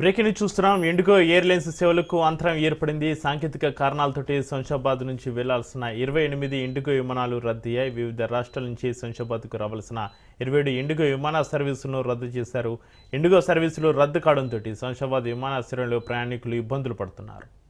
Breaking చూస్తున్నాం. IndiGo airlines సేవలకు అంతరం ఏర్పడింది. సాంకేతిక కారణాలతోటి శంషాబాద్ నుంచి వెళ్ళాల్సిన ఇరవై ఎనిమిది ఇండిగో విమానాలు రద్దయ్యాయి వివిధ రాష్ట్రాల నుంచి శంషాబాద్కు రావాల్సిన ఇరవై ఏడు ఇండిగో విమాన సర్వీసులను రద్దు చేశారు. ఇండిగో సర్వీసులు రద్దు కావడంతో శంషాబాద్ విమానాశ్రయంలో ప్రయాణికులు ఇబ్బందులు పడుతున్నారు.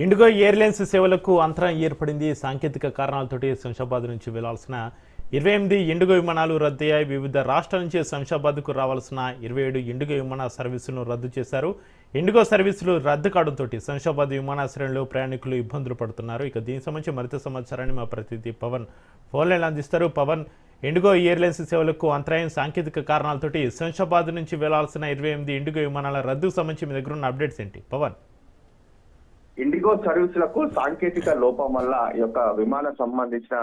ఇండిగో ఎయిర్లైన్స్ సేవలకు అంతరం ఏర్పడింది. సాంకేతిక కారణాలతోటి శంషాబాద్ నుంచి వెళ్ళాల్సిన ఇరవై ఎనిమిది ఇండిగో విమానాలు రద్దయ్యాయి. వివిధ రాష్ట్రాల నుంచి శంషాబాద్కు రావాల్సిన ఇరవై ఏడు ఇండిగో విమాన సర్వీసులను రద్దు చేశారు. ఇండిగో సర్వీసులు రద్దు కావడంతో శంషాబాద్ విమానాశ్రయంలో ప్రయాణికులు ఇబ్బందులు పడుతున్నారు. ఇక దీనికి సంబంధించి మరింత సమాచారాన్ని మా ప్రతినిధి పవన్ ఫోన్లైన్ అందిస్తారు. పవన్ ఇండిగో ఎయిర్లైన్స్ సేవలకు అంతరాయం సాంకేతిక కారణాలతోటి శంషాబాద్ నుంచి వెళ్ళాల్సిన ఇరవై ఎనిమిది ఇండిగో విమానాల రద్దుకు సంబంధించి మీ దగ్గర ఉన్న అప్డేట్స్ ఏంటి? పవన్. ఇండిగో సర్వీసులకు సాంకేతిక లోపం వల్ల ఈ యొక్క విమానం సంబంధించిన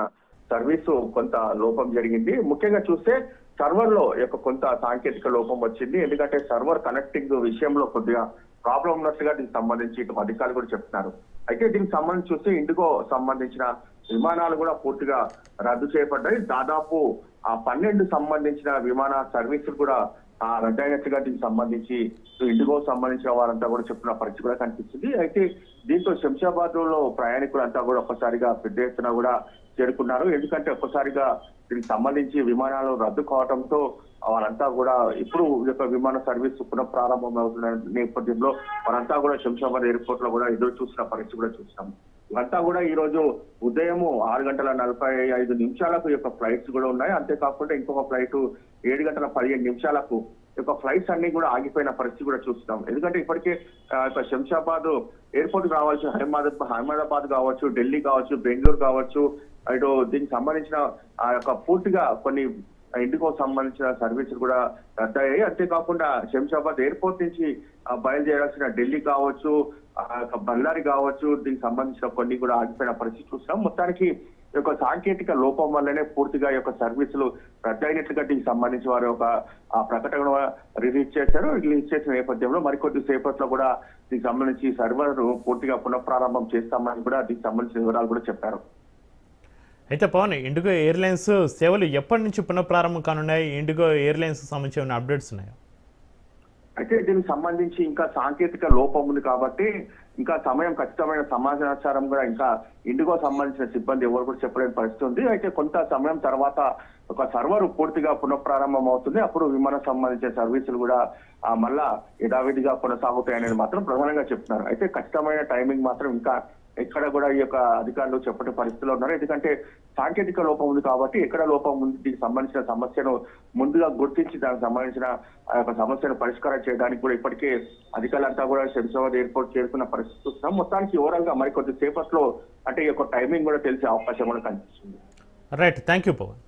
సర్వీసు కొంత లోపం జరిగింది. ముఖ్యంగా చూస్తే సర్వర్లో యొక్క కొంత సాంకేతిక లోపం వచ్చింది. ఎందుకంటే సర్వర్ కనెక్టింగ్ విషయంలో కొద్దిగా ప్రాబ్లం ఉన్నట్టుగా దీనికి సంబంధించి ఇటు అధికారులు కూడా చెప్తున్నారు. అయితే దీనికి సంబంధించి చూస్తే ఇండిగో సంబంధించిన విమానాలు కూడా పూర్తిగా రద్దు చేయబడ్డాయి. దాదాపు ఆ పన్నెండు సంబంధించిన విమాన సర్వీసులు కూడా ఆ రద్దయినట్టుగా దీనికి సంబంధించి ఇండిగో సంబంధించిన వారంతా కూడా చెప్పిన పరిస్థితి కూడా కనిపిస్తుంది. అయితే దీంతో శంషాబాద్లో ప్రయాణికులంతా కూడా ఒక్కసారిగా పెద్ద ఎత్తున కూడా చేరుకున్నారు. ఎందుకంటే ఒక్కసారిగా దీనికి సంబంధించి విమానాలు రద్దు కావడంతో వాళ్ళంతా కూడా ఇప్పుడు ఈ యొక్క విమాన సర్వీస్ పునః ప్రారంభం అవుతున్న నేపథ్యంలో వారంతా కూడా శంషాబాద్ ఎయిర్పోర్ట్లో కూడా ఎదురు చూసిన పరిస్థితి కూడా చూస్తాము ఇవంతా కూడా ఈ రోజు ఉదయం ఆరు గంటల నలభై ఐదు నిమిషాలకు యొక్క ఫ్లైట్స్ కూడా ఉన్నాయి. అంతేకాకుండా ఇంకొక ఫ్లైట్ ఏడు గంటల పదిహేను నిమిషాలకు యొక్క ఫ్లైట్స్ అన్ని కూడా ఆగిపోయిన పరిస్థితి కూడా చూస్తున్నాం. ఎందుకంటే ఇప్పటికే యొక్క శంషాబాద్ ఎయిర్పోర్ట్ కావచ్చు హైదరాబాద్ అహ్మదాబాద్ కావచ్చు ఢిల్లీ కావచ్చు బెంగళూరు కావచ్చు ఇటు దీనికి సంబంధించిన ఆ యొక్క పూర్తిగా కొన్ని ఇండిగో సంబంధించిన సర్వీసులు కూడా రద్దయ్యాయి అంతేకాకుండా శంషాబాద్ ఎయిర్పోర్ట్ నుంచి బయలుదేరాల్సిన ఢిల్లీ కావచ్చు ఆ యొక్క బళ్ళారి కావచ్చు దీనికి సంబంధించిన కొన్ని కూడా ఆగిపోయిన పరిస్థితి చూసాం మొత్తానికి యొక్క సాంకేతిక లోపం వల్లనే పూర్తిగా ఈ యొక్క సర్వీసులు రద్దయినట్లుగా దీనికి సంబంధించి వారు ఒక ఆ ప్రకటన రిలీజ్ చేశారు. రిలీజ్ చేసిన నేపథ్యంలో మరికొద్ది సేపట్లో కూడా దీనికి సంబంధించి సర్వర్ పూర్తిగా పునఃప్రారంభం చేస్తామని కూడా దీనికి సంబంధించిన వివరాలు కూడా చెప్పారు. అయితే పవన్ ఇండిగో ఎయిర్లైన్స్ సేవలు ఎప్పటి నుంచి పునఃప్రారంభం కానున్నాయి? ఇండిగో ఎయిర్లైన్స్ సంబంధించిన అప్డేట్స్ ఉన్నాయా? అయితే దీనికి సంబంధించి ఇంకా సాంకేతిక లోపం ఉంది కాబట్టి ఇంకా సమయం ఖచ్చితమైన సమాచారం కూడా ఇంకా ఇండిగో సంబంధించిన సిబ్బంది ఎవరు కూడా చెప్పలేని పరిస్థితి ఉంది. అయితే కొంత సమయం తర్వాత ఒక సర్వర్ పూర్తిగా పునఃప్రారంభం అవుతుంది. అప్పుడు విమానం సంబంధించిన సర్వీసులు కూడా మళ్ళా యథావిధిగా కొనసాగుతాయనేది మాత్రం ప్రధానంగా చెప్తున్నారు. అయితే ఖచ్చితమైన టైమింగ్ మాత్రం ఇంకా ఎక్కడ కూడా ఈ యొక్క అధికారులు చెప్పని పరిస్థితిలో ఉన్నారు. ఎందుకంటే సాంకేతిక లోపం ఉంది కాబట్టి ఎక్కడ లోపం ఉంది దీనికి సంబంధించిన సమస్యను ముందుగా గుర్తించి దానికి సంబంధించిన ఆ యొక్క సమస్యను పరిష్కారం చేయడానికి కూడా ఇప్పటికే అధికారులంతా కూడా శంషాబాద్ ఎయిర్పోర్ట్ చేరుకున్న పరిస్థితి చూస్తున్నాం మొత్తానికి ఓవరాల్గా మరికొద్ది సేపట్లో అంటే ఈ యొక్క టైమింగ్ కూడా తెలిసే అవకాశం కూడా కనిపిస్తుంది. Right thank you Pawan